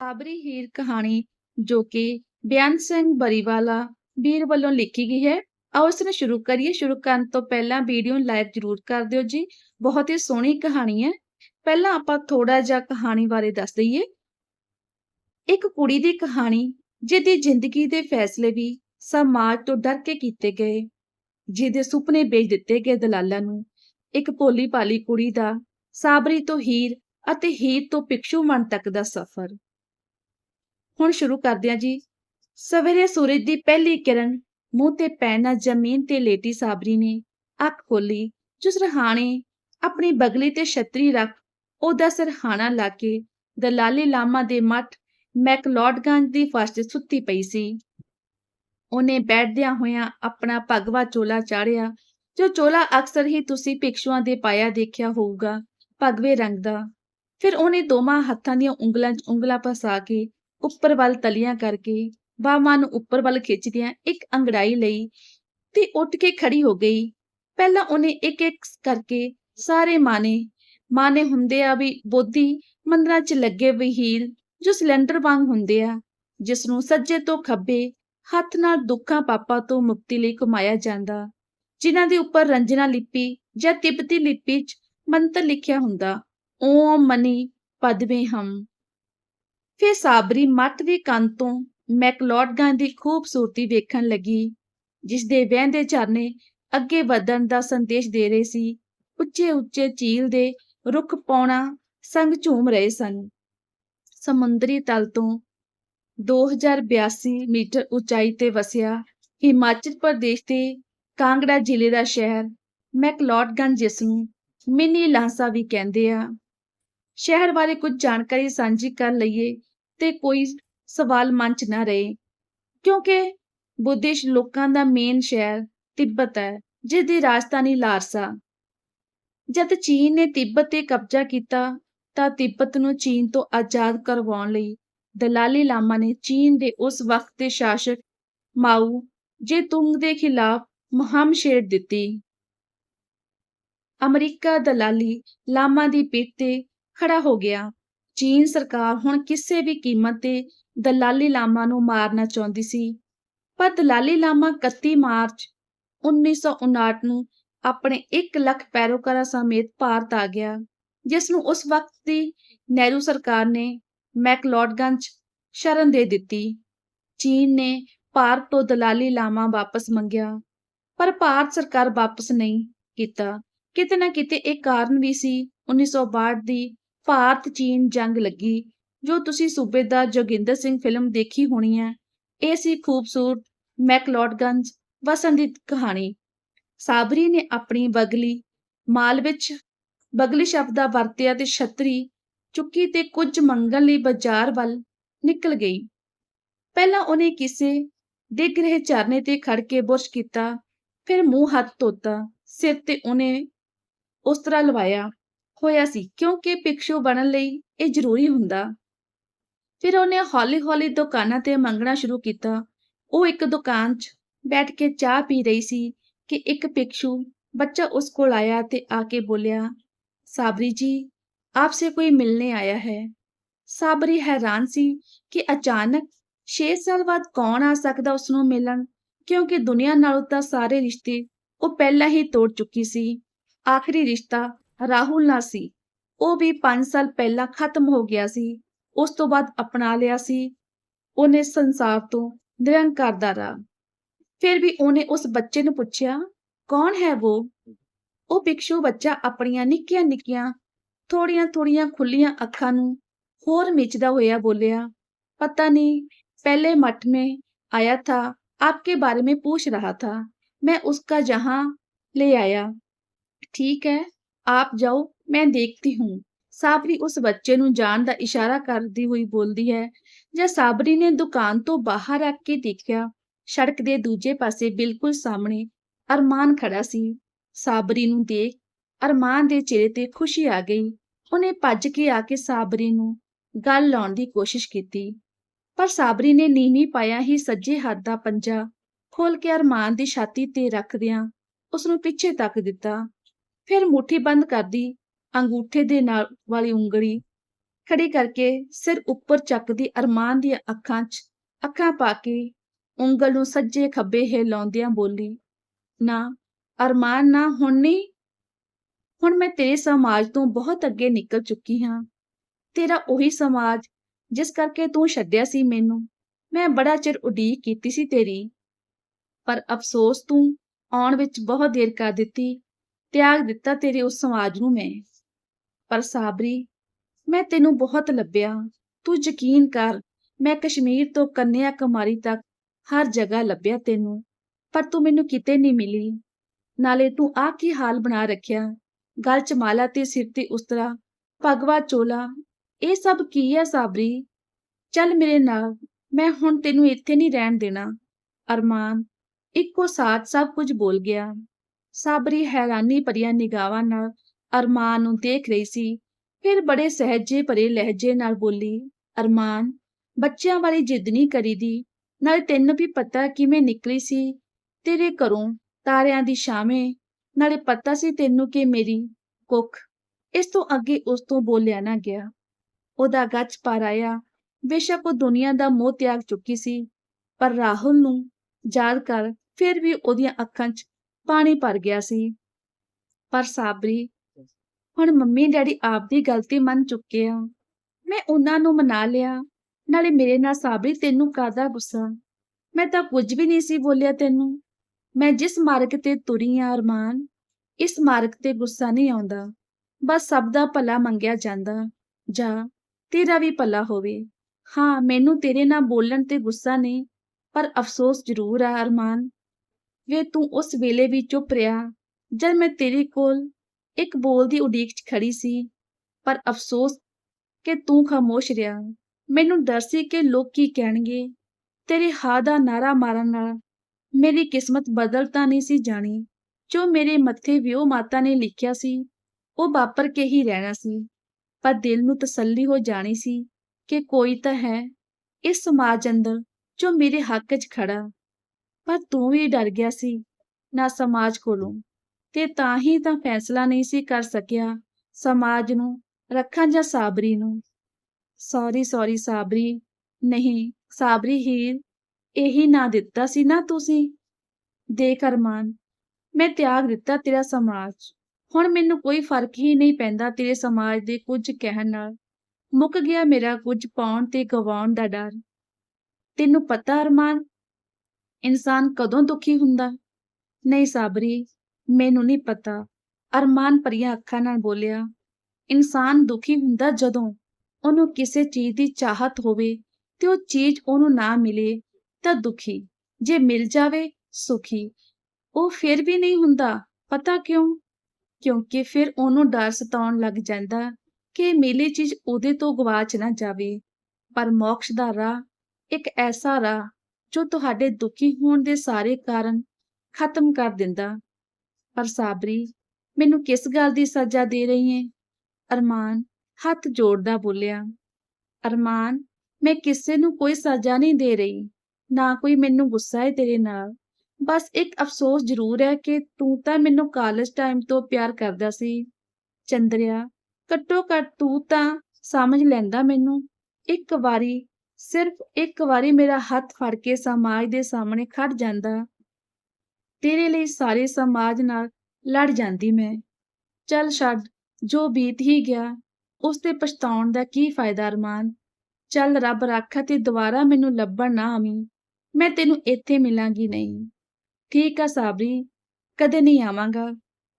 ਸਾਬਰੀ ਹੀਰ ਕਹਾਣੀ ਜੋ ਕਿ ਬਿਆਨ ਸਿੰਘ ਬਰੀਵਾਲਾ ਵੀਰ ਵੱਲੋਂ ਲਿਖੀ ਗਈ ਹੈ। ਆਓ ਇਸ ਨੂੰ ਸ਼ੁਰੂ ਕਰੀਏ। ਸ਼ੁਰੂ ਕਰਨ ਤੋਂ ਪਹਿਲਾਂ ਵੀਡੀਓ ਨੂੰ ਲਾਈਕ ਜ਼ਰੂਰ ਕਰ ਦਿਓ ਜੀ। ਬਹੁਤ ਹੀ ਸੋਹਣੀ ਕਹਾਣੀ ਹੈ। ਪਹਿਲਾਂ ਆਪਾਂ ਥੋੜਾ ਜਿਹਾ ਕਹਾਣੀ ਬਾਰੇ ਦੱਸ ਦਈਏ। ਇੱਕ ਕੁੜੀ ਦੀ ਕਹਾਣੀ, ਜਿਹਦੀ ਜ਼ਿੰਦਗੀ ਦੇ ਫੈਸਲੇ ਵੀ ਸਮਾਜ ਤੋਂ ਡਰ ਕੇ ਕੀਤੇ ਗਏ, ਜਿਹਦੇ ਸੁਪਨੇ ਵੇਚ ਦਿੱਤੇ ਗਏ ਦਲਾਲਾਂ ਨੂੰ। ਇੱਕ ਭੋਲੀ ਭਾਲੀ ਕੁੜੀ ਦਾ ਸਾਬਰੀ ਤੋਂ ਹੀਰ ਅਤੇ ਹੀਰ ਤੋਂ ਪਿਕਸ਼ੂ ਮਨ ਤੱਕ ਦਾ ਸਫ਼ਰ। ਹੁਣ ਸ਼ੁਰੂ ਕਰਦੇ ਹਾਂ ਜੀ। ਸਵੇਰੇ ਸੂਰਜ ਦੀ ਪਹਿਲੀ ਕਿਰਨ ਮੂੰਹ ਤੇ ਪੈਣ ਨਾਲ ਜ਼ਮੀਨ ਤੇ ਲੇਟੀ ਸਾਬਰੀ ਨੇ ਅੱਖ ਖੋਲੀ ਜੋ ਸਰਹਾਣੇ ਆਪਣੀ ਬਗਲੀ ਤੇ ਛਤਰੀ ਰੱਖ ਉਹਦਾ ਸਰਹਾਣਾ ਲਾ ਕੇ ਦਲਾਲੀ ਲਾਮਾ ਦੇ ਮੱਠ ਮੈਕਲੋਡਗੰਜ ਦੀ ਫਰਸ਼ ਤੇ ਸੁੱਤੀ ਪਈ ਸੀ। ਉਹਨੇ ਬੈਠਦਿਆਂ ਹੋਇਆਂ ਆਪਣਾ ਭਗਵਾ ਚੋਲਾ ਚਾੜਿਆ ਜੋ ਚੋਲਾ ਅਕਸਰ ਹੀ ਤੁਸੀਂ ਭਿਕਸ਼ੂਆਂ ਦੇ ਪਾਇਆ ਦੇਖਿਆ ਹੋਊਗਾ, ਭਗਵੇ ਰੰਗ ਦਾ। ਫਿਰ ਉਹਨੇ ਦੋਵਾਂ ਹੱਥਾਂ ਦੀਆਂ ਉਂਗਲਾਂ 'ਚ ਉਂਗਲਾਂ ਫਸਾ ਕੇ ਉੱਪਰ ਵੱਲ ਤਲੀਆਂ ਕਰਕੇ ਬਾਹਾਂ ਨੂੰ ਉੱਪਰ ਵੱਲ ਖਿੱਚਦਿਆਂ ਇੱਕ ਅੰਗੜਾਈ ਲਈ ਤੇ ਉੱਠ ਕੇ ਖੜੀ ਹੋ ਗਈ। ਪਹਿਲਾਂ ਉਹਨੇ ਇੱਕ ਇੱਕ ਕਰਕੇ ਸਾਰੇ ਮਾਨੇ ਮਾਨੇ ਹੁੰਦੇ ਆ ਵੀ ਬੋਧੀ ਮੰਦਰਾਂ 'ਚ ਲੱਗੇ ਵਹੀਲ ਜੋ ਸਿਲੰਡਰ ਵਾਂਗ ਹੁੰਦੇ ਆ, ਜਿਸ ਨੂੰ ਸੱਜੇ ਤੋਂ ਖੱਬੇ ਹੱਥ ਨਾਲ ਦੁੱਖਾਂ ਪਾਪਾਂ ਤੋਂ ਮੁਕਤੀ ਲਈ ਘੁਮਾਇਆ ਜਾਂਦਾ, ਜਿਨ੍ਹਾਂ ਦੇ ਉੱਪਰ ਰੰਜਨਾ ਲਿਪੀ ਜਾਂ ਤਿੱਬਤੀ ਲਿਪੀ 'ਚ ਮੰਤਰ ਲਿਖਿਆ ਹੁੰਦਾ, ਓਮ ਮਨੀ ਪਦਵੇ ਹਮ। ਫਿਰ ਸਾਬਰੀ ਮੱਟ ਦੀ ਕੰਧ ਤੋਂ ਮੈਕਲੋਡਗੰਜ ਦੀ ਖੂਬਸੂਰਤੀ ਵੇਖਣ ਲੱਗੀ ਜਿਸ ਦੇ ਵਹਿੰਦੇ ਝਰਨੇ ਅੱਗੇ ਵਧਣ ਦਾ ਸੰਦੇਸ਼ ਦੇ ਰਹੇ ਸੀ। ਉੱਚੇ ਉੱਚੇ ਝੀਲ ਦੇ ਰੁੱਖ ਪੌਣਾ ਸੰਗ ਝੂਮ ਰਹੇ ਸਨ। ਸਮੁੰਦਰੀ ਤਲ ਤੋਂ 2082 ਮੀਟਰ ਉਚਾਈ ਤੇ ਵਸਿਆ ਹਿਮਾਚਲ ਪ੍ਰਦੇਸ਼ ਦੇ ਕਾਂਗੜਾ ਜ਼ਿਲ੍ਹੇ ਦਾ ਸ਼ਹਿਰ ਮੈਕਲੋਡਗੰਜ ਜਿਸ ਨੂੰ ਮਿਨੀ ਲਾਂਸਾ ਵੀ ਕਹਿੰਦੇ ਆ। ਸ਼ਹਿਰ ਬਾਰੇ ਕੁਝ ਜਾਣਕਾਰੀ ਸਾਂਝੀ ਕਰ ਲਈਏ ਤੇ ਕੋਈ ਸਵਾਲ ਮਨ 'ਚ ਨਾ ਰਹੇ। ਕਿਉਂਕਿ ਬੁੱਧਿਸ਼ ਲੋਕਾਂ ਦਾ ਮੇਨ ਸ਼ਹਿਰ ਤਿੱਬਤ ਹੈ ਜਿਸ ਦੀ ਰਾਜਧਾਨੀ ਲਾਰਸਾ। ਜਦ ਚੀਨ ਨੇ ਤਿੱਬਤ ਤੇ ਕਬਜ਼ਾ ਕੀਤਾ, ਤਾਂ ਤਿੱਬਤ ਨੂੰ ਚੀਨ ਤੋਂ ਆਜ਼ਾਦ ਕਰਵਾਉਣ ਲਈ ਦਲਾਲੀ ਲਾਮਾ ਨੇ ਚੀਨ ਦੇ ਉਸ ਵਕਤ ਦੇ ਸ਼ਾਸਕ ਮਾਊ ਜੇ ਤੁੰਗ ਦੇ ਖਿਲਾਫ ਮੁਹਿੰਮ ਛੇੜ ਦਿੱਤੀ। ਅਮਰੀਕਾ ਦਲਾਲੀ ਲਾਮਾ ਦੀ ਪਿੱਠ ਤੇ ਖੜਾ ਹੋ ਗਿਆ। ਚੀਨ ਸਰਕਾਰ ਹੁਣ ਕਿਸੇ ਵੀ ਕੀਮਤ ਤੇ ਦਲਾਲੀ ਲਾਮਾ ਨੂੰ ਮਾਰਨਾ ਚਾਹੁੰਦੀ ਸੀ। ਪਰ ਦਲਾਲੀ ਲਾਮਾ 31 ਮਾਰਚ 1959 ਨੂੰ ਆਪਣੇ 1 ਲੱਖ ਪੈਰੋਕਾਰਾਂ ਸਮੇਤ ਭਾਰਤ ਆ ਗਿਆ, ਜਿਸ ਨੂੰ ਉਸ ਵਕਤ ਦੀ ਨਹਿਰੂ ਸਰਕਾਰ ਨੇ ਮੈਕਲੋਡਗੰਜ ਸ਼ਰਨ ਦੇ ਦਿੱਤੀ। ਚੀਨ ਨੇ ਭਾਰਤ ਤੋਂ ਦਲਾਲੀ ਲਾਮਾ ਵਾਪਸ ਮੰਗਿਆ, ਪਰ ਭਾਰਤ ਸਰਕਾਰ ਵਾਪਸ ਨਹੀਂ ਕੀਤਾ। ਕਿਤੇ ਨਾ ਕਿਤੇ ਇਹ ਕਾਰਨ ਵੀ ਸੀ 1962 ਦੀ ਭਾਰਤ ਚੀਨ ਜੰਗ ਲੱਗੀ, ਜੋ ਤੁਸੀਂ ਸੂਬੇਦਾਰ ਜੋਗਿੰਦਰ ਸਿੰਘ ਫਿਲਮ ਦੇਖੀ ਹੋਣੀ ਹੈ। ਇਹ ਸੀ ਖੂਬਸੂਰਤ ਮੈਕਲੋਡਗੰਜ ਵਸਣ ਦੀ ਕਹਾਣੀ। ਸਾਬਰੀ ਨੇ ਆਪਣੀ ਬਗਲੀ ਮਾਲ ਵਿੱਚ ਬਗਲੀ ਸ਼ਬਦ ਦਾ ਵਰਤਿਆ ਤੇ ਛਤਰੀ ਚੁੱਕੀ ਤੇ ਕੁਝ ਮੰਗਣ ਲਈ ਬਾਜ਼ਾਰ ਵੱਲ ਨਿਕਲ ਗਈ। ਪਹਿਲਾਂ ਉਹਨੇ ਕਿਸੇ ਡਿੱਗ ਰਹੇ ਝਰਨੇ ਤੇ ਖੜ ਕੇ ਬੁਰਸ਼ ਕੀਤਾ, ਫਿਰ ਮੂੰਹ ਹੱਥ ਧੋਤਾ, ਸਿਰ ਤੇ ਉਹਨੇ ਉਸ ਤਰ੍ਹਾਂ ਲਵਾਇਆ। ਹੋਇਆ ਸੀ, ਕਿਉਂਕਿ ਭਿਕਸ਼ੂ ਬਣਨ ਲਈ ਇਹ ਜ਼ਰੂਰੀ ਹੁੰਦਾ। ਫਿਰ ਉਹਨੇ ਹੌਲੀ-ਹੌਲੀ ਦੁਕਾਨਾਂ ਤੇ ਮੰਗਣਾ ਸ਼ੁਰੂ ਕੀਤਾ। ਉਹ ਇੱਕ ਦੁਕਾਨ 'ਚ ਬੈਠ ਕੇ ਚਾਹ ਪੀ ਰਹੀ ਸੀ ਕਿ ਇੱਕ ਭਿਕਸ਼ੂ ਬੱਚਾ ਉਸ ਕੋਲ ਆਇਆ ਤੇ ਆ ਕੇ ਬੋਲਿਆ, ਸਾਬਰੀ ਜੀ, ਆਪਸੇ ਕੋਈ ਮਿਲਨੇ ਆਇਆ ਹੈ। ਸਾਬਰੀ ਹੈਰਾਨ ਸੀ ਕਿ ਅਚਾਨਕ 6 ਸਾਲ ਬਾਅਦ ਕੌਣ ਆ ਸਕਦਾ ਉਸ ਨੂੰ ਮਿਲਣ, ਕਿਉਂਕਿ ਦੁਨੀਆ ਨਾਲੋਂ ਤਾਂ ਸਾਰੇ ਰਿਸ਼ਤੇ ਉਹ ਪਹਿਲਾਂ ਹੀ ਤੋੜ ਚੁੱਕੀ ਸੀ। ਆਖਰੀ ਰਿਸ਼ਤਾ ਰਾਹੁਲ ਨਾਲ ਸੀ ਉਹ ਵੀ 5 ਸਾਲ ਪਹਿਲਾਂ ਖਤਮ ਹੋ ਗਿਆ ਸੀ ਉਸ ਤੋਂ ਬਾਅਦ ਅਪਣਾ ਲਿਆ ਸੀ ਉਹਨੇ ਸੰਸਾਰ ਤੋਂ ਨਿਰੰਕਾਰ ਦਾ ਰਾਹ ਫਿਰ ਵੀ ਉਹਨੇ ਉਸ ਬੱਚੇ ਨੂੰ ਪੁੱਛਿਆ ਕੌਣ ਹੈ ਉਹ ਉਹ ਭਿਕਸ਼ੂ ਬੱਚਾ ਆਪਣੀਆਂ ਨਿੱਕੀਆਂ ਨਿੱਕੀਆਂ ਥੋੜੀਆਂ ਥੋੜੀਆਂ ਖੁੱਲੀਆਂ ਅੱਖਾਂ ਨੂੰ ਹੋਰ ਮਿਚਦਾ ਹੋਇਆ ਬੋਲਿਆ ਪਤਾ ਨਹੀਂ पहले मठ में आया था आपके बारे में पूछ रहा था मैं उसका जहां ले आया ठीक है आप जाओ मैं देखती हूँ ਸਾਬਰੀ ਉਸ ਬੱਚੇ ਨੂੰ ਜਾਣ ਦਾ ਇਸ਼ਾਰਾ ਕਰਦੀ ਹੋਈ ਬੋਲਦੀ ਹੈ ਜਾਂ ਸਾਬਰੀ ਨੇ ਦੁਕਾਨ ਤੋਂ ਬਾਹਰ ਆ ਕੇ ਦੇਖਿਆ ਸੜਕ ਦੇ ਦੂਜੇ ਪਾਸੇ ਬਿਲਕੁਲ ਸਾਹਮਣੇ ਅਰਮਾਨ ਖੜਾ ਸੀ ਸਾਬਰੀ ਨੂੰ ਦੇਖ ਅਰਮਾਨ ਦੇ ਚਿਹਰੇ ਤੇ ਖੁਸ਼ੀ ਆ ਗਈ ਉਹਨੇ ਭੱਜ ਕੇ ਆ ਕੇ ਸਾਬਰੀ ਨੂੰ ਗੱਲ ਲਾਉਣ ਦੀ ਕੋਸ਼ਿਸ਼ ਕੀਤੀ ਪਰ ਸਾਬਰੀ ਨੇ ਨੀਵੀਂ ਪਾਇਆ ਹੀ ਸੱਜੇ ਹੱਥ ਦਾ ਪੰਜਾ ਖੋਲ ਕੇ ਅਰਮਾਨ ਦੀ ਛਾਤੀ ਤੇ ਰੱਖਦਿਆਂ ਉਸ ਨੂੰ ਪਿੱਛੇ ਤੱਕ ਦਿੱਤਾ ਫਿਰ ਮੁੱਠੀ ਬੰਦ ਕਰਦੀ, ਅੰਗੂਠੇ ਦੇ ਨਾਲ ਵਾਲੀ ਉਂਗਲੀ ਖੜੀ ਕਰਕੇ ਸਿਰ ਉੱਪਰ ਚੱਕਦੀ ਅਰਮਾਨ ਦੀਆਂ ਅੱਖਾਂ 'ਚ ਅੱਖਾਂ ਪਾ ਕੇ ਉਂਗਲ ਨੂੰ ਸੱਜੇ ਖੱਬੇ ਹਿਲਾਉਂਦਿਆਂ ਬੋਲੀ, ਨਾ, ਅਰਮਾਨ ਨਾ, ਹੁਣ ਨਹੀਂ? ਹੁਣ ਮੈਂ ਤੇਰੇ ਸਮਾਜ ਤੋਂ ਬਹੁਤ ਅੱਗੇ ਨਿਕਲ ਚੁੱਕੀ ਹਾਂ। ਤੇਰਾ ਉਹੀ ਸਮਾਜ ਜਿਸ ਕਰਕੇ ਤੂੰ ਛੱਡਿਆ ਸੀ ਮੈਨੂੰ। ਮੈਂ ਬੜਾ ਚਿਰ ਉਡੀਕ ਕੀਤੀ ਸੀ ਤੇਰੀ। ਪਰ ਅਫਸੋਸ ਤੂੰ ਆਉਣ ਵਿੱਚ ਬਹੁਤ ਦੇਰ ਕਰ ਦਿੱਤੀ। ਤਿਆਗ ਦਿੱਤਾ ਤੇਰੇ ਉਸ ਸਮਾਜ ਨੂੰ ਮੈਂ। ਪਰ ਸਾਬਰੀ, ਮੈਂ ਤੈਨੂੰ ਬਹੁਤ ਲੱਭਿਆ। ਤੂੰ ਯਕੀਨ ਕਰ, ਮੈਂ ਕਸ਼ਮੀਰ ਤੋਂ ਕੰਨਿਆ ਕੁਮਾਰੀ ਤੱਕ ਹਰ ਜਗ੍ਹਾ ਲੱਭਿਆ ਤੈਨੂੰ, ਪਰ ਤੂੰ ਮੈਨੂੰ ਕਿਤੇ ਨਹੀਂ ਮਿਲੀ। ਨਾਲੇ ਤੂੰ ਆ ਕੀ ਹਾਲ ਬਣਾ ਰੱਖਿਆ? ਗਲ 'ਚ ਮਾਲਾ ਤੇ ਸਿਰ ਤੇ ਉਸਤਰਾ, ਭਗਵਾ ਚੋਲਾ, ਇਹ ਸਭ ਕੀ ਹੈ ਸਾਬਰੀ? ਚੱਲ ਮੇਰੇ ਨਾਲ, ਮੈਂ ਹੁਣ ਤੈਨੂੰ ਇੱਥੇ ਨਹੀਂ ਰਹਿਣ ਦੇਣਾ। ਅਰਮਾਨ, ਇੱਕੋ ਸਾਥ ਸਭ ਕੁਝ ਬੋਲ ਗਿਆ। ਸਾਬਰੀ ਹੈਰਾਨੀ ਭਰੀਆਂ ਨਿਗਾਹਾਂ ਨਾਲ ਅਰਮਾਨ ਨੂੰ ਦੇਖ ਰਹੀ ਸੀ। ਫਿਰ ਬੜੇ ਸਹਿਜੇ ਭਰੇ ਲਹਿਜੇ ਨਾਲ ਬੋਲੀ, ਅਰਮਾਨ, ਬੱਚਿਆਂ ਵਾਲੀ ਜਿੱਦ ਨਹੀਂ ਕਰੀਦੀ। ਨਾਲ ਤੈਨੂੰ ਵੀ ਪਤਾ ਕਿਵੇਂ ਨਿਕਲੀ ਸੀ? ਤੇਰੇ ਘਰੋਂ ਤਾਰਿਆਂ ਦੀ ਛਾਵੇਂ। ਨਾਲੇ ਪਤਾ ਸੀ ਤੈਨੂੰ ਕਿ ਮੇਰੀ ਕੁੱਖ ਇਸ ਤੋਂ ਅੱਗੇ ਉਸ ਤੋਂ ਬੋਲਿਆ ਨਾ ਗਿਆ। ਉਹਦਾ ਗੱਜ ਪਰ ਆਇਆ। ਬੇਸ਼ੱਕ ਉਹ ਦੁਨੀਆ ਦਾ ਮੋਹ ਤਿਆਗ ਚੁੱਕੀ ਸੀ। ਪਰ ਰਾਹੁਲ ਨੂੰ ਯਾਦ ਕਰ ਫਿਰ ਵੀ ਉਹਦੀਆਂ ਅੱਖਾਂ 'ਚ ਪਾਣੀ ਭਰ ਗਿਆ ਸੀ। ਪਰ ਸਾਬਰੀ, ਹੁਣ ਮੰਮੀ ਡੈਡੀ ਆਪ ਦੀ ਗਲਤੀ ਮੰਨ ਚੁੱਕੇ ਆ। ਮੈਂ ਉਹਨਾਂ ਨੂੰ ਮਨਾ ਲਿਆ, ਨਾਲੇ ਮੇਰੇ ਨਾਲ ਸਾਬਰੀ ਤੈਨੂੰ ਕਾਦਾ ਗੁੱਸਾ? ਮੈਂ ਤਾਂ ਕੁਝ ਵੀ ਨਹੀਂ ਸੀ ਬੋਲਿਆ ਤੈਨੂੰ। ਮੈਂ ਜਿਸ ਮਾਰਗ ਤੇ ਤੁਰੀ ਆ ਅਰਮਾਨ, ਇਸ ਮਾਰਗ ਤੇ ਗੁੱਸਾ ਨਹੀਂ ਆਉਂਦਾ। ਬਸ ਸਭ ਦਾ ਭਲਾ ਮੰਗਿਆ ਜਾਂਦਾ, ਜਾਂ ਤੇਰਾ ਵੀ ਭਲਾ ਹੋਵੇ। ਹਾਂ, ਮੈਨੂੰ ਤੇਰੇ ਨਾਲ ਬੋਲਣ ਤੇ ਗੁੱਸਾ ਨਹੀਂ, ਪਰ ਅਫਸੋਸ ਜ਼ਰੂਰ ਆ ਅਰਮਾਨ। ਵੇ ਤੂੰ ਉਸ ਵੇਲੇ ਵੀ ਚੁੱਪ ਰਿਹਾ ਜਦ ਮੈਂ ਤੇਰੇ ਕੋਲ ਇੱਕ ਬੋਲ ਦੀ ਉਡੀਕ 'ਚ ਖੜੀ ਸੀ। ਪਰ ਅਫਸੋਸ ਕਿ ਤੂੰ ਖਾਮੋਸ਼ ਰਿਹਾ। ਮੈਨੂੰ ਡਰ ਸੀ ਕਿ ਲੋਕ ਕੀ ਕਹਿਣਗੇ। ਤੇਰੇ ਹਾਂ ਦਾ ਨਾਰਾ ਮਾਰਨ ਨਾਲ ਮੇਰੀ ਕਿਸਮਤ ਬਦਲ ਤਾਂ ਨਹੀਂ ਸੀ ਜਾਣੀ। ਜੋ ਮੇਰੇ ਮੱਥੇ ਵਿਓ ਮਾਤਾ ਨੇ ਲਿਖਿਆ ਸੀ, ਉਹ ਵਾਪਰ ਕੇ ਹੀ ਰਹਿਣਾ ਸੀ। ਪਰ ਦਿਲ ਨੂੰ ਤਸੱਲੀ ਹੋ ਜਾਣੀ ਸੀ ਕਿ ਕੋਈ ਤਾਂ ਹੈ ਇਸ ਸਮਾਜ ਅੰਦਰ ਜੋ ਮੇਰੇ ਹੱਕ 'ਚ ਖੜਾ। ਪਰ ਤੂੰ ਵੀ ਡਰ ਗਿਆ ਸੀ, ਨਾ ਸਮਾਜ ਕੋਲੋਂ। ਤੇ ਤਾਂ ਹੀ ਤਾਂ ਫੈਸਲਾ ਨਹੀਂ ਸੀ ਕਰ ਸਕਿਆ ਸਮਾਜ ਨੂੰ, ਰੱਖਾਂ ਜਾਂ ਸਾਬਰੀ ਨੂੰ। Sorry sorry Sabri. ਨਹੀਂ, ਸਾਬਰੀ ਹੀਰ, ਇਹੀ ਨਾ ਦਿੱਤਾ ਸੀ ਨਾ ਤੁਸੀਂ? ਦੇਖ ਅਰਮਾਨ ਮੈਂ ਤਿਆਗ ਦਿੱਤਾ ਤੇਰਾ ਸਮਾਜ। ਹੁਣ ਮੈਨੂੰ ਕੋਈ ਫ਼ਰਕ ਹੀ ਨਹੀਂ ਪੈਂਦਾ ਤੇਰੇ ਸਮਾਜ ਦੇ ਕੁਝ ਕਹਿਣ ਨਾਲ। ਮੁੱਕ ਗਿਆ ਮੇਰਾ ਕੁਝ ਪਾਉਣ ਤੇ ਗਵਾਉਣ ਦਾ ਡਰ। ਤੈਨੂੰ ਪਤਾ ਅਰਮਾਨ ਇਨਸਾਨ ਕਦੋਂ ਦੁਖੀ ਹੁੰਦਾ? ਨਹੀਂ ਸਾਬਰੀ, ਮੈਨੂੰ ਨਹੀਂ ਪਤਾ। ਅਰਮਾਨ ਭਰੀਆਂ ਅੱਖਾਂ ਨਾਲ ਬੋਲਿਆ, ਇਨਸਾਨ ਦੁਖੀ ਹੁੰਦਾ ਜਦੋਂ ਉਹਨੂੰ ਕਿਸੇ ਚੀਜ਼ ਦੀ ਚਾਹਤ ਹੋਵੇ ਤੇ ਉਹ ਚੀਜ਼ ਉਹਨੂੰ ਨਾ ਮਿਲੇ ਤਾਂ ਦੁਖੀ, ਜੇ ਮਿਲ ਜਾਵੇ ਸੁਖੀ। ਉਹ ਫਿਰ ਵੀ ਨਹੀਂ ਹੁੰਦਾ, ਪਤਾ ਕਿਉਂ? ਕਿਉਂਕਿ ਫਿਰ ਉਹਨੂੰ ਡਰ ਸਤਾਉਣ ਲੱਗ ਜਾਂਦਾ ਕਿ ਮਿਲੀ ਚੀਜ਼ ਉਹਦੇ ਤੋਂ ਗਵਾਚ ਨਾ ਜਾਵੇ। ਪਰ ਮੋਕਸ਼ ਦਾ ਰਾਹ ਇੱਕ ਐਸਾ ਰਾਹ ਜੋ ਤੁਹਾਡੇ ਦੁਖੀ ਹੋਣ ਦੇ ਸਾਰੇ ਕਾਰਨ ਖਤਮ ਕਰ ਦਿੰਦਾ। ਪਰ ਸਾਬਰੀ, ਮੈਨੂੰ ਕਿਸ ਗੱਲ ਦੀ ਸਜ਼ਾ ਦੇ ਰਹੀ ਹੈ ਅਰਮਾਨ ਹੱਥ ਜੋੜਦਾ ਬੋਲਿਆ। ਅਰਮਾਨ, ਮੈਂ ਕਿਸੇ ਨੂੰ ਕੋਈ ਸਜ਼ਾ ਨਹੀਂ ਦੇ ਰਹੀ। ਨਾ ਕੋਈ ਮੈਨੂੰ ਗੁੱਸਾ ਹੈ ਤੇਰੇ ਨਾਲ। ਬਸ ਇੱਕ ਅਫਸੋਸ ਜ਼ਰੂਰ ਹੈ ਕਿ ਤੂੰ ਤਾਂ ਮੈਨੂੰ ਕਾਲਜ ਟਾਈਮ ਤੋਂ ਪਿਆਰ ਕਰਦਾ ਸੀ। ਚੰਦਰਿਆ, ਘੱਟੋ ਘੱਟ ਤੂੰ ਤਾਂ ਸਮਝ ਲੈਂਦਾ ਮੈਨੂੰ। ਇੱਕ ਵਾਰੀ ਸਿਰਫ ਇੱਕ ਵਾਰੀ ਮੇਰਾ ਹੱਥ ਫੜ ਕੇ ਸਮਾਜ ਦੇ ਸਾਹਮਣੇ ਖੜ ਜਾਂਦਾ, ਤੇਰੇ ਲਈ ਸਾਰੇ ਸਮਾਜ ਨਾਲ ਲੜ ਜਾਂਦੀ ਮੈਂ। ਚੱਲ ਛੱਡ, ਜੋ ਬੀਤ ਹੀ ਗਿਆ ਉਸ ਤੇ ਪਛਤਾਉਣ ਦਾ ਕੀ ਫਾਇਦਾ ਅਰਮਾਨ? ਚੱਲ ਰੱਬ ਰਾਖਾ ਤੇ ਦੁਬਾਰਾ ਮੈਨੂੰ ਲੱਭਣ ਨਾ ਆਵੀਂ, ਮੈਂ ਤੈਨੂੰ ਇੱਥੇ ਮਿਲਾਂਗੀ ਨਹੀਂ। ਠੀਕ ਆ ਸਾਬਰੀ, ਕਦੇ ਨਹੀਂ ਆਵਾਂਗਾ,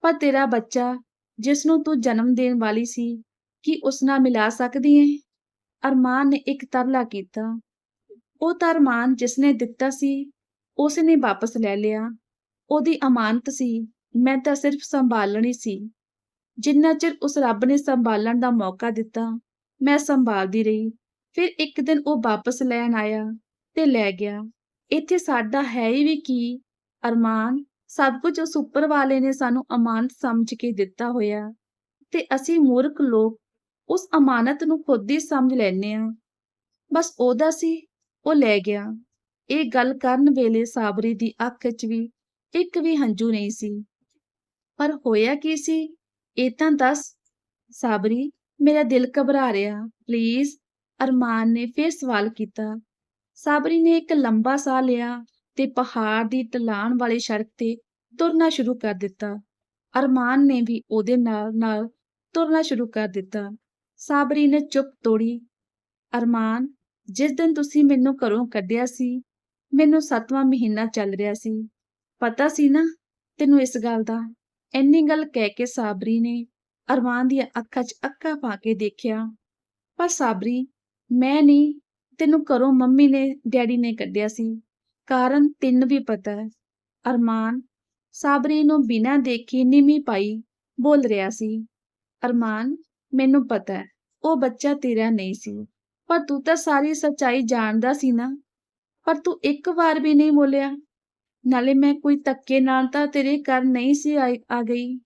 ਪਰ ਤੇਰਾ ਬੱਚਾ ਜਿਸ ਨੂੰ ਤੂੰ ਜਨਮ ਦੇਣ ਵਾਲੀ ਸੀ, ਕੀ ਉਸ ਨਾਲ ਮਿਲਾ ਸਕਦੀ ਹੈ ਅਰਮਾਨ ਨੇ ਇੱਕ ਤਰਲਾ ਕੀਤਾ। ਉਹ ਤਾਂ ਅਰਮਾਨ ਜਿਸ ਨੇ ਦਿੱਤਾ ਸੀ ਉਸ ਨੇ ਵਾਪਸ ਲੈ ਲਿਆ। ਉਹਦੀ ਅਮਾਨਤ ਸੀ, ਮੈਂ ਤਾਂ ਸਿਰਫ ਸੰਭਾਲਣੀ ਸੀ। ਜਿੰਨਾ ਚਿਰ ਉਸ ਰੱਬ ਨੇ ਸੰਭਾਲਣ ਦਾ ਮੌਕਾ ਦਿੱਤਾ, ਮੈਂ ਸੰਭਾਲਦੀ ਰਹੀ। ਫਿਰ ਇੱਕ ਦਿਨ ਉਹ ਵਾਪਸ ਲੈਣ ਆਇਆ ਤੇ ਲੈ ਗਿਆ। ਇੱਥੇ ਸਾਡਾ ਹੈ ਹੀ ਵੀ ਕੀ? ਅਰਮਾਨ, ਸਭ ਕੁਝ ਉਸ ਉੱਪਰ ਵਾਲੇ ਨੇ ਸਾਨੂੰ ਅਮਾਨਤ ਸਮਝ ਕੇ ਦਿੱਤਾ ਹੋਇਆ। ਤੇ ਅਸੀਂ ਮੂਰਖ ਲੋਕ ਉਸ ਅਮਾਨਤ ਨੂੰ ਖੁਦ ਹੀ ਸਮਝ ਲੈਨੇ ਆ ਬਸ ਉਹਦਾ ਸੀ, ਉਹ ਲੈ ਗਿਆ। ਇਹ ਗੱਲ ਕਰਨ ਵੇਲੇ ਸਾਬਰੀ ਦੀ ਅੱਖ 'ਚ ਵੀ ਇੱਕ ਵੀ ਹੰਝੂ ਨਹੀਂ ਸੀ। ਪਰ ਹੋਇਆ ਕੀ ਸੀ? ਇਹ ਤਾਂ ਦੱਸ, ਸਾਬਰੀ, ਮੇਰਾ ਦਿਲ ਘਬਰਾ ਰਿਹਾ। ਪਲੀਜ਼ ਅਰਮਾਨ ਨੇ ਫਿਰ ਸਵਾਲ ਕੀਤਾ। ਸਾਬਰੀ ਨੇ ਇੱਕ ਲੰਬਾ ਸਾਹ ਲਿਆ ਤੇ ਪਹਾੜ ਦੀ ਢਲਾਣ ਵਾਲੀ ਸੜਕ ਤੇ ਤੁਰਨਾ ਸ਼ੁਰੂ ਕਰ ਦਿੱਤਾ। ਅਰਮਾਨ ਨੇ ਵੀ ਉਹਦੇ ਨਾਲ ਨਾਲ ਤੁਰਨਾ ਸ਼ੁਰੂ ਕਰ ਦਿੱਤਾ। ਸਾਬਰੀ ਨੇ ਚੁੱਪ ਤੋੜੀ। ਅਰਮਾਨ, ਜਿਸ ਦਿਨ ਤੁਸੀਂ ਮੈਨੂੰ ਘਰੋਂ ਕੱਢਿਆ ਸੀ, ਮੈਨੂੰ ਸੱਤਵਾਂ ਮਹੀਨਾ ਚੱਲ ਰਿਹਾ ਸੀ। ਪਤਾ ਸੀ ਨਾ ਤੈਨੂੰ ਇਸ ਗੱਲ ਦਾ? ਇੰਨੀ ਗੱਲ ਕਹਿ ਕੇ ਸਾਬਰੀ ਨੇ ਅਰਮਾਨ ਦੀਆਂ ਅੱਖਾਂ 'ਚ ਅੱਖਾਂ ਪਾ ਕੇ ਦੇਖਿਆ। ਪਰ ਸਾਬਰੀ, ਮੈਂ ਨਹੀਂ, ਤੈਨੂੰ ਘਰੋਂ ਮੰਮੀ ਨੇ, ਡੈਡੀ ਨੇ ਕੱਢਿਆ ਸੀ। ਕਾਰਨ ਤਿੰਨ ਵੀ ਪਤਾ ਹੈ। ਅਰਮਾਨ, ਸਾਬਰੀ ਨੂੰ ਬਿਨਾਂ ਦੇਖੀ ਨਿਮੀ ਪਾਈ ਬੋਲ ਰਿਹਾ ਸੀ। ਅਰਮਾਨ, ਮੈਨੂੰ ਪਤਾ ਹੈ। ਉਹ ਬੱਚਾ ਤੇਰਾ ਨਹੀਂ ਸੀ। ਪਰ ਤੂੰ ਤਾਂ ਸਾਰੀ ਸੱਚਾਈ ਜਾਣਦਾ ਸੀ ਨਾ। ਪਰ ਤੂੰ ਇੱਕ ਵਾਰ ਵੀ ਨਹੀਂ ਬੋਲਿਆ ਨਾਲੇ ਮੈਂ ਕੋਈ ਧੱਕੇ ਨਾਲ ਤਾਂ ਤੇਰੇ ਘਰ ਨਹੀਂ ਸੀ ਆ ਗਈ।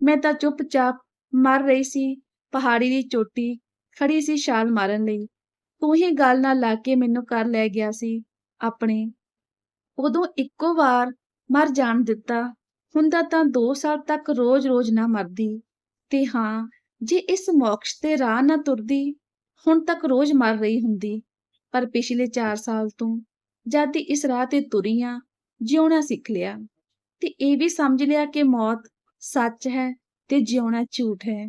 ਮੈਂ ਤਾਂ ਚੁੱਪਚਾਪ ਮਰ ਰਹੀ ਸੀ, ਪਹਾੜੀ ਦੀ ਚੋਟੀ ਖੜੀ ਸੀ ਛਾਲ ਮਾਰਨ ਲਈ। ਤੂੰ ਹੀ ਗੱਲ ਨਾਲ ਲਾ ਕੇ ਮੈਨੂੰ ਘਰ ਲੈ ਗਿਆ ਸੀ, ਆਪਣੇ। ਉਦੋਂ ਇੱਕੋ ਵਾਰ ਮਰ ਜਾਣ ਦਿੱਤਾ। ਹੁੰਦਾ ਤਾਂ 2 ਸਾਲ ਤੱਕ ਰੋਜ਼-ਰੋਜ਼ ਨਾ ਮਰਦੀ। ਤੇ ਹਾਂ ਜੇ ਇਸ ਮੋਕਸ਼ ਤੇ ਰਾਹ ਨਾ ਤੁਰਦੀ, ਹੁਣ ਤੱਕ ਰੋਜ਼ ਮਰ ਰਹੀ ਹੁੰਦੀ। ਪਰ ਪਿਛਲੇ 4 ਸਾਲ ਤੋਂ ਜਦ ਦੀ ਇਸ ਰਾਹ ਤੇ ਤੁਰੀ ਆਂ, ਜਿਉਣਾ ਸਿੱਖ ਲਿਆ। ਤੇ ਇਹ ਵੀ ਸਮਝ ਲਿਆ ਕਿ ਮੌਤ ਸੱਚ ਹੈ ਤੇ ਜਿਉਣਾ ਝੂਠ ਹੈ।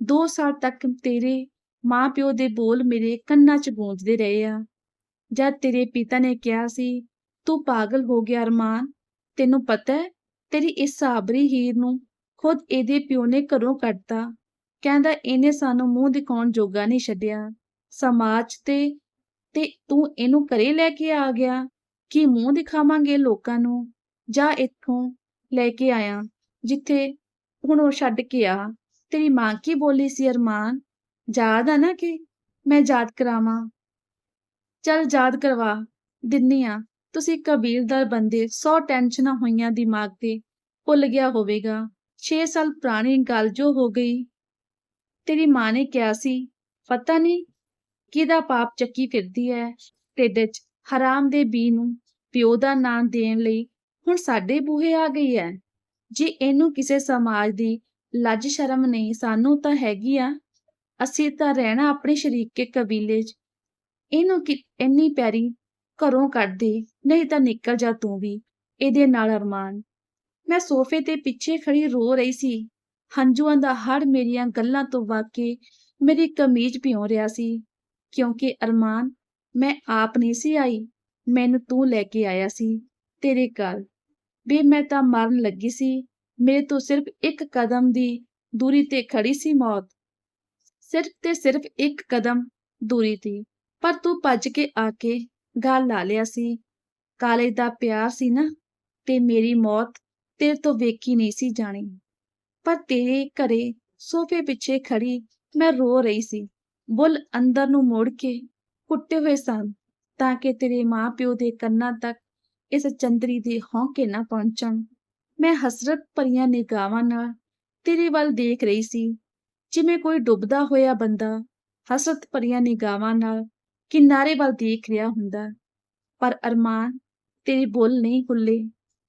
2 ਸਾਲ ਤੱਕ ਤੇਰੇ ਮਾਂ-ਪਿਓ ਦੇ ਬੋਲ ਮੇਰੇ ਕੰਨਾਂ 'ਚ ਗੂੰਜਦੇ ਰਹੇ ਆ। ਜਦ ਤੇਰੇ ਪਿਤਾ ਨੇ ਕਿਹਾ ਸੀ, ਤੂੰ ਪਾਗਲ ਹੋ ਗਿਆ ਅਰਮਾਨ, ਤੈਨੂੰ ਪਤਾ ਹੈ ਤੇਰੀ ਇਸ ਸਾਬਰੀ ਹੀਰ ਨੂੰ ਖੁਦ ਇਹਦੇ ਪਿਓ ਨੇ ਘਰੋਂ ਕੱਢਤਾ। ਕਹਿੰਦਾ, ਇਹਨੇ ਸਾਨੂੰ ਮੂੰਹ ਦਿਖਾਉਣ ਜੋਗਾ ਨਹੀਂ ਛੱਡਿਆ। ਸਮਾਜ ਤੇ ਤੇ ਤੂੰ ਇਹਨੂੰ ਘਰੇ ਲੈ ਕੇ ਆ ਗਿਆ। ਕੀ ਮੂੰਹ ਦਿਖਾਵਾਂਗੇ ਲੋਕਾਂ ਨੂੰ? ਜਾਂ ਇੱਥੋਂ ਲੈ ਕੇ ਆਇਆ, ਜਿੱਥੇ ਹੁਣ ਉਹ ਛੱਡ ਕੇ ਆ। ਤੇਰੀ ਮਾਂ ਕੀ ਬੋਲੀ ਸੀ, ਅਰਮਾਨ? ਯਾਦ ਆ ਨਾ ਕਿ ਮੈਂ ਯਾਦ ਕਰਾਵਾਂ? ਚੱਲ ਯਾਦ ਕਰਵਾ, ਦਿੰਨੀ ਆ। ਤੁਸੀਂ ਕਬੀਲਦਾਰ ਬੰਦੇ 100 ਟੈਨਸ਼ਨਾਂ ਹੋਈਆਂ ਦਿਮਾਗ ਤੇ ਭੁੱਲ ਗਿਆ ਹੋਵੇਗਾ। 6 ਸਾਲ ਪੁਰਾਣੀ ਗੱਲ ਜੋ ਹੋ ਗਈ ਤੇਰੀ ਮਾਂ ਨੇ ਕਿਹਾ ਸੀ, ਪਤਾ ਨਹੀਂ ਕਿਹਦਾ ਪਾਪ ਚੱਕੀ ਫਿਰਦੀ ਹੈ ਢਿੱਡ 'ਚ, ਹਰਾਮ ਦੇ ਬੀ ਨੂੰ ਪਿਓ ਦਾ ਨਾਂ ਦੇਣ ਲਈ ਹੁਣ ਸਾਡੇ ਬੂਹੇ ਆ ਗਈ ਹੈ ਜੇ ਇਹਨੂੰ ਕਿਸੇ ਸਮਾਜ ਦੀ ਲੱਜ ਸ਼ਰਮ ਨਹੀਂ, ਸਾਨੂੰ ਤਾਂ ਹੈਗੀ ਆ। ਅਸੀਂ ਤਾਂ ਰਹਿਣਾ ਆਪਣੇ ਸ਼ਰੀਕੇ ਕਬੀਲੇ 'ਚ। ਇਹਨੂੰ ਕਿ, ਇੰਨੀ ਪਿਆਰੀ ਘਰੋਂ ਕੱਢ ਦੇ ਨਹੀਂ ਤਾਂ ਨਿਕਲ ਜਾ ਤੂੰ ਵੀ, ਇਹਦੇ ਨਾਲ ਅਰਮਾਨ। ਮੈਂ ਸੋਫੇ ਤੇ ਪਿੱਛੇ ਖੜੀ ਰੋ ਰਹੀ ਸੀ। ਹੰਝੂਆਂ ਦਾ ਹੜ ਮੇਰੀਆਂ ਗੱਲਾਂ ਤੋਂ ਵਾਕੇ ਮੇਰੀ ਕਮੀਜ਼ ਭਿਉਂ ਰਿਹਾ ਸੀ, ਕਿਉਂਕਿ ਅਰਮਾਨ, ਮੈਂ ਆਪ ਨਹੀਂ ਸੀ ਆਈ, ਮੈਨੂੰ ਤੂੰ ਲੈ ਕੇ ਆਇਆ ਸੀ, ਤੇਰੇ ਘਰ। ਬੇ ਮੈਂ ਤਾਂ ਮਰਨ ਲੱਗੀ ਸੀ, ਮੇਰੇ ਤੋਂ ਸਿਰਫ ਇੱਕ ਕਦਮ ਦੀ ਦੂਰੀ ਤੇ ਖੜੀ ਸੀ ਮੌਤ। ਸਿਰਫ ਤੇ ਸਿਰਫ ਇੱਕ ਕਦਮ ਦੂਰੀ ਤੇ ਪਰ ਤੂੰ ਭੱਜ ਕੇ ਆ ਕੇ ਗਾਲ ਲਾ ਲਿਆ ਸੀ। ਕਾਲੇ ਦਾ ਪਿਆਰ ਸੀ ਨਾ, ਤੇ ਮੇਰੀ ਮੌਤ ਤੇਰੇ ਤੋਂ ਵੇਖੀ ਨਹੀਂ ਸੀ ਜਾਣੀ। ਪਰ ਤੇਰੇ ਘਰੇ ਸੋਫੇ ਪਿੱਛੇ ਖੜੀ ਮੈਂ ਰੋ ਰਹੀ ਸੀ। ਬੁੱਲ ਅੰਦਰ ਨੂੰ ਮੋੜ ਕੇ ਕੁੱਟੇ ਹੋਏ ਸਨ ਤਾਂ ਕਿ ਤੇਰੇ ਮਾਂ-ਪਿਓ ਦੇ ਕੰਨਾਂ ਤੱਕ ਇਸ ਚੰਦਰੀ ਦੇ ਹੌਂਕੇ ਨਾ ਪਹੁੰਚਣ। ਮੈਂ ਹਸਰਤ ਭਰੀਆਂ ਨਿਗਾਹਾਂ ਨਾਲ ਤੇਰੇ ਵੱਲ ਦੇਖ ਰਹੀ ਸੀ। ਜਿਵੇਂ ਕੋਈ ਡੁੱਬਦਾ ਹੋਇਆ ਬੰਦਾ ਹਸਰਤ ਭਰੀਆਂ ਨਿਗਾਹਾਂ ਨਾਲ ਕਿਨਾਰੇ ਵੱਲ ਦੇਖ ਰਿਹਾ ਹੁੰਦਾ। ਪਰ ਅਰਮਾਨ ਤੇਰੀ ਬੁੱਲ ਨਹੀਂ ਖੁੱਲੇ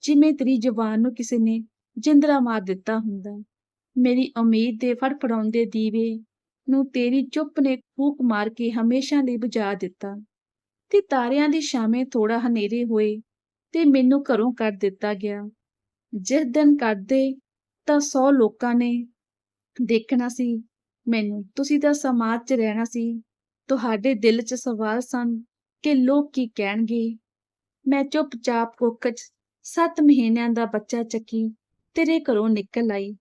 ਜਿਵੇਂ ਤੇਰੀ ਜ਼ੁਬਾਨ ਨੂੰ ਕਿਸੇ ਨੇ ਜਿੰਦਰਾ ਮਾਰ ਦਿੱਤਾ ਹੁੰਦਾ। ਮੇਰੀ ਉਮੀਦ ਦੇ ਫੜਫੜਾਉਂਦੇ ਦੀਵੇ ਨੂੰ ਤੇਰੀ ਚੁੱਪ ਨੇ ਫੂਕ ਮਾਰ ਕੇ ਹਮੇਸ਼ਾ ਲਈ ਬੁਝਾ ਦਿੱਤਾ ਤੇ ਤਾਰਿਆਂ ਦੀ ਸ਼ਾਮੇ ਥੋੜਾ ਹਨੇਰੇ ਹੋਏ ਤੇ ਮੈਨੂੰ ਘਰੋਂ ਕੱਢ ਦਿੱਤਾ ਗਿਆ। ਜਿਸ ਦਿਨ ਕੱਢਦੇ ਤਾਂ 100 ਲੋਕਾਂ ਨੇ ਦੇਖਣਾ ਸੀ, ਮੈਨੂੰ, ਤੁਸੀਂ ਤਾਂ ਸਮਾਜ 'ਚ ਰਹਿਣਾ ਸੀ, ਤੁਹਾਡੇ ਦਿਲ 'ਚ ਸਵਾਲ ਸਨ ਕਿ ਲੋਕ ਕੀ ਕਹਿਣਗੇ। ਮੈਂ ਚੁੱਪਚਾਪ ਕੁੱਖ 'ਚ 7 ਮਹੀਨਿਆਂ ਦਾ ਬੱਚਾ ਚੱਕੀ ਤੇਰੇ ਘਰੋਂ ਨਿਕਲ ਆਈ।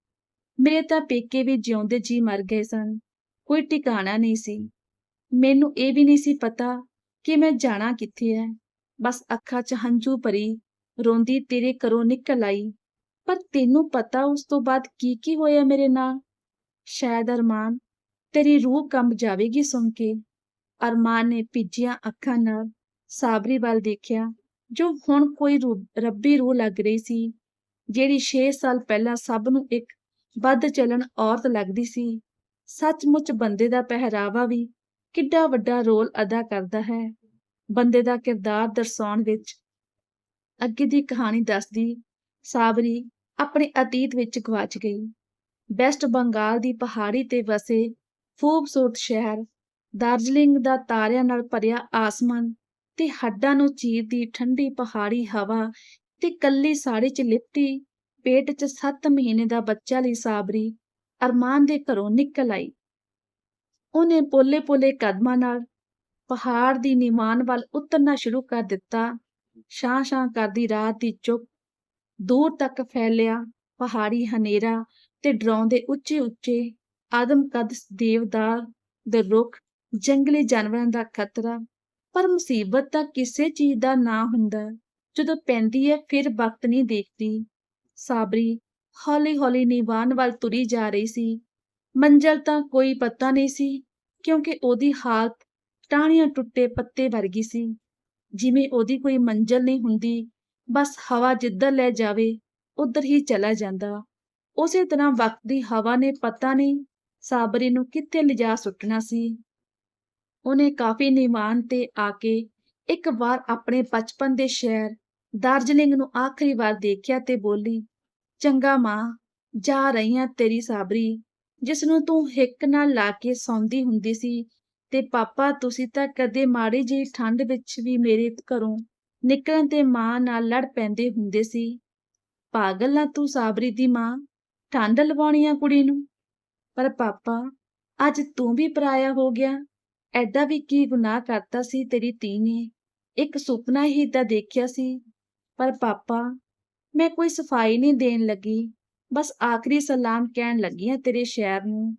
ਮੇਰੇ ਤਾਂ ਪੇਕੇ ਵੀ ਜਿਉਂਦੇ ਜੀ ਮਰ ਗਏ ਸਨ। ਕੋਈ ਟਿਕਾਣਾ ਨਹੀਂ ਸੀ। ਮੈਨੂੰ ਇਹ ਵੀ ਨਹੀਂ ਸੀ ਪਤਾ ਕਿ ਮੈਂ ਜਾਣਾ ਕਿੱਥੇ ਹੈ। ਬਸ ਅੱਖਾਂ 'ਚ ਹੰਝੂ ਭਰੀ, ਰੋਂਦੀ ਤੇਰੇ ਘਰੋਂ ਨਿਕਲ ਆਈ। ਪਰ ਤੈਨੂੰ ਪਤਾ ਉਸ ਤੋਂ ਬਾਅਦ ਕੀ ਕੀ ਹੋਇਆ ਮੇਰੇ ਨਾਲ? ਸ਼ਾਇਦ ਅਰਮਾਨ, ਤੇਰੀ ਰੂਹ ਕੰਬ ਜਾਵੇਗੀ ਸੁਣ ਕੇ। ਅਰਮਾਨ ਨੇ ਭਿੱਜੀਆਂ ਅੱਖਾਂ ਨਾਲ ਸਾਬਰੀ ਵੱਲ ਦੇਖਿਆ, ਜੋ ਹੁਣ ਕੋਈ ਰੱਬੀ ਰੂਹ ਲੱਗ ਰਹੀ ਸੀ, ਜਿਹੜੀ 6 ਸਾਲ ਪਹਿਲਾਂ ਸਭ ਨੂੰ ਇੱਕ ਵੱਧ ਚੱਲਣ ਔਰਤ ਲੱਗਦੀ ਸੀ। ਸੱਚਮੁੱਚ ਬੰਦੇ ਦਾ ਪਹਿਰਾਵਾ ਵੀ ਕਿੱਡਾ ਵੱਡਾ ਰੋਲ ਅਦਾ ਕਰਦਾ ਹੈ। ਬੰਦੇ ਦਾ ਕਿਰਦਾਰ ਦਰਸਾਉਣ ਵਿੱਚ ਅੱਗੇ ਦੀ ਕਹਾਣੀ ਦੱਸਦੀ, ਸਾਬਰੀ ਆਪਣੇ ਅਤੀਤ ਵਿੱਚ ਗਵਾਚ ਗਈ। ਵੈਸਟ ਬੰਗਾਲ ਦੀ ਪਹਾੜੀ ਤੇ ਵਸੇ ਖੂਬਸੂਰਤ ਸ਼ਹਿਰ ਦਾਰਜਲਿੰਗ ਦਾ ਤਾਰਿਆਂ ਨਾਲ ਭਰਿਆ ਆਸਮਾਨ ਤੇ ਹੱਡਾਂ ਨੂੰ ਚੀਰਦੀ ਠੰਡੀ ਪਹਾੜੀ ਹਵਾ ਤੇ ਕੱਲੀ ਸਾੜੀ 'ਚ ਲਿਪਟੀ ਪੇਟ 'ਚ 7 ਮਹੀਨੇ ਦਾ ਬੱਚਾ ਲਈ ਸਾਬਰੀ, ਅਰਮਾਨ ਦੇ ਘਰੋਂ ਨਿਕਲ ਆਈ। ਉਹਨੇ ਪੋਲੇ-ਪੋਲੇ ਕਦਮਾਂ ਨਾਲ ਪਹਾੜ ਦੀ ਨਿਮਾਨ ਵੱਲ ਉਤਰਨਾ ਸ਼ੁਰੂ ਕਰ ਦਿੱਤਾ। ਸ਼ਾਂ-ਸ਼ਾਂ ਕਰਦੀ ਰਾਤ ਦੀ ਚੁੱਪ, ਦੂਰ ਤੱਕ ਫੈਲਿਆ ਪਹਾੜੀ ਹਨੇਰਾ ਤੇ ਡਰਾਉਂਦੇ ਉੱਚੇ-ਉੱਚੇ ਆਦਮ ਕਦ ਦੇਵਦਾਰ ਦੇ ਰੁੱਖ, ਜੰਗਲੀ ਜਾਨਵਰਾਂ ਦਾ ਖਤਰਾ। ਪਰ ਮੁਸੀਬਤ ਤਾਂ ਕਿਸੇ ਚੀਜ਼ ਦਾ ਨਾ ਹੁੰਦਾ। ਜਦੋਂ ਪੈਂਦੀ ਹੈ, ਫਿਰ ਵਕਤ ਨਹੀਂ ਦੇਖਦੀ। ਸਾਬਰੀ ਹੌਲੀ-ਹੌਲੀ ਨਿਵਾਨ ਵੱਲ ਤੁਰੀ ਜਾ ਰਹੀ ਸੀ। ਮੰਜ਼ਲ ਤਾਂ ਕੋਈ ਪਤਾ ਨਹੀਂ ਸੀ, ਕਿਉਂਕਿ ਉਹਦੀ ਹਾਲਤ ਟਾਹਣੀਆਂ ਟੁੱਟੇ ਪੱਤੇ ਵਰਗੀ ਸੀ। ਜਿਵੇਂ ਉਹਦੀ ਕੋਈ ਮੰਜ਼ਲ ਨਹੀਂ ਹੁੰਦੀ, ਬਸ ਹਵਾ ਜਿੱਧਰ ਲੈ ਜਾਵੇ, ਉਧਰ ਹੀ ਚਲਾ ਜਾਂਦਾ। ਉਸੇ ਤਰ੍ਹਾਂ ਵਕਤ ਦੀ ਹਵਾ ਨੇ ਪਤਾ ਨਹੀਂ ਸਾਬਰੀ ਨੂੰ ਕਿੱਥੇ ਲਿਜਾ ਸੁੱਟਣਾ ਸੀ। ਉਹਨੇ ਕਾਫੀ ਨਿਵਾਨ ਤੇ ਆ ਕੇ ਇੱਕ ਵਾਰ ਆਪਣੇ ਬਚਪਨ ਦੇ ਸ਼ਹਿਰ ਦਾਰਜਲਿੰਗ ਨੂੰ ਆਖਰੀ ਵਾਰ ਦੇਖਿਆ ਤੇ ਬੋਲੀ ਚੰਗਾ ਮਾਂ, ਜਾ ਰਹੀ ਤੇਰੀ ਸਾਬਰੀ। ਜਿਸ ਨੂੰ ਤੂੰ ਹਿੱਕ ਨਾਲ ਲਾ ਕੇ ਸੌਂਦੀ ਹੁੰਦੀ ਸੀ, ਤੇ ਪਾਪਾ ਤੁਸੀਂ ਤਾਂ ਕਦੇ ਮਾੜੀ ਜਿਹੀ ਠੰਡ ਵਿੱਚ ਵੀ ਮੇਰੇ ਘਰੋਂ ਨਿਕਲਣ ਤੇ ਮਾਂ ਨਾਲ ਲੜ ਪੈਂਦੇ ਹੁੰਦੇ ਸੀ। ਪਾਗਲ ਨਾ ਤੂੰ ਸਾਬਰੀ ਦੀ ਮਾਂ ਠੰਡ ਲਵਾਉਣੀ ਆ ਕੁੜੀ ਨੂੰ। ਪਰ ਪਾਪਾ, ਅੱਜ ਤੂੰ ਵੀ ਪਰਾਇਆ ਹੋ ਗਿਆ। ਐਡਾ ਵੀ ਕੀ ਗੁਨਾਹ ਕਰਤਾ ਸੀ ਤੇਰੀ ਧੀ ਨੇ। ਇੱਕ ਸੁਪਨਾ ਹੀ ਤਾਂ ਦੇਖਿਆ ਸੀ। ਪਰ ਪਾਪਾ ਮੈਂ ਕੋਈ ਸਫ਼ਾਈ ਨਹੀਂ ਦੇਣ ਲੱਗੀ। ਬਸ ਆਖਰੀ ਸਲਾਮ ਕਹਿਣ ਲੱਗੀ ਆ ਤੇਰੇ ਸ਼ਹਿਰ ਨੂੰ।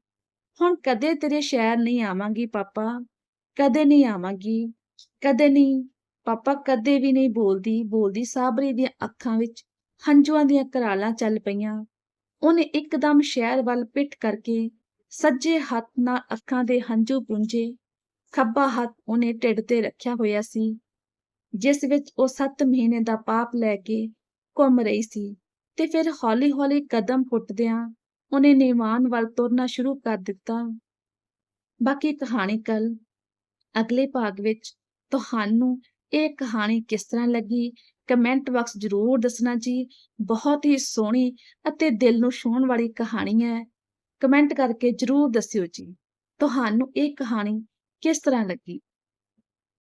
ਹੁਣ ਕਦੇ ਤੇਰੇ ਸ਼ਹਿਰ ਨਹੀਂ ਆਵਾਂਗੀ ਪਾਪਾ, ਕਦੇ ਨਹੀਂ ਆਵਾਂਗੀ, ਕਦੇ ਨਹੀਂ। ਪਾਪਾ ਕਦੇ ਵੀ ਨਹੀਂ ਬੋਲਦੀ ਬੋਲਦੀ ਸਾਬਰੀ ਦੀਆਂ ਅੱਖਾਂ ਵਿੱਚ ਹੰਝੂਆਂ ਦੀਆਂ ਕਰਾਲਾਂ ਚੱਲ ਪਈਆਂ। ਉਹਨੇ ਇੱਕਦਮ ਸ਼ਹਿਰ ਵੱਲ ਪਿੱਠ ਕਰਕੇ ਸੱਜੇ ਹੱਥ ਨਾਲ ਅੱਖਾਂ ਦੇ ਹੰਝੂ ਪੁੰਝੇ। ਖੱਬਾ ਹੱਥ ਉਹਨੇ ਢਿੱਡ ਤੇ ਰੱਖਿਆ ਹੋਇਆ ਸੀ, ਜਿਸ ਵਿੱਚ ਉਹ 7 ਮਹੀਨੇ ਦਾ ਪਾਪ ਲੈ ਕੇ ਘੁੰਮ ਰਹੀ ਸੀ ਤੇ ਫਿਰ ਹੌਲੀ-ਹੌਲੀ ਕਦਮ ਪੁੱਟਦਿਆਂ ਉਹਨੇ ਨਿਵਾਨ ਵੱਲ ਤੁਰਨਾ ਸ਼ੁਰੂ ਕਰ ਦਿੱਤਾ। ਬਾਕੀ ਕਹਾਣੀ ਕੱਲ ਅਗਲੇ ਭਾਗ ਵਿੱਚ ਤੁਹਾਨੂੰ ਇਹ ਕਹਾਣੀ ਕਿਸ ਤਰ੍ਹਾਂ ਲੱਗੀ ਕਮੈਂਟ ਬਾਕਸ ਜ਼ਰੂਰ ਦੱਸਣਾ ਜੀ। ਬਹੁਤ ਹੀ ਸੋਹਣੀ ਅਤੇ ਦਿਲ ਨੂੰ ਛੂਹਣ ਵਾਲੀ ਕਹਾਣੀ ਹੈ। ਕਮੈਂਟ ਕਰਕੇ ਜ਼ਰੂਰ ਦੱਸਿਓ ਜੀ। ਤੁਹਾਨੂੰ ਇਹ ਕਹਾਣੀ ਕਿਸ ਤਰ੍ਹਾਂ ਲੱਗੀ?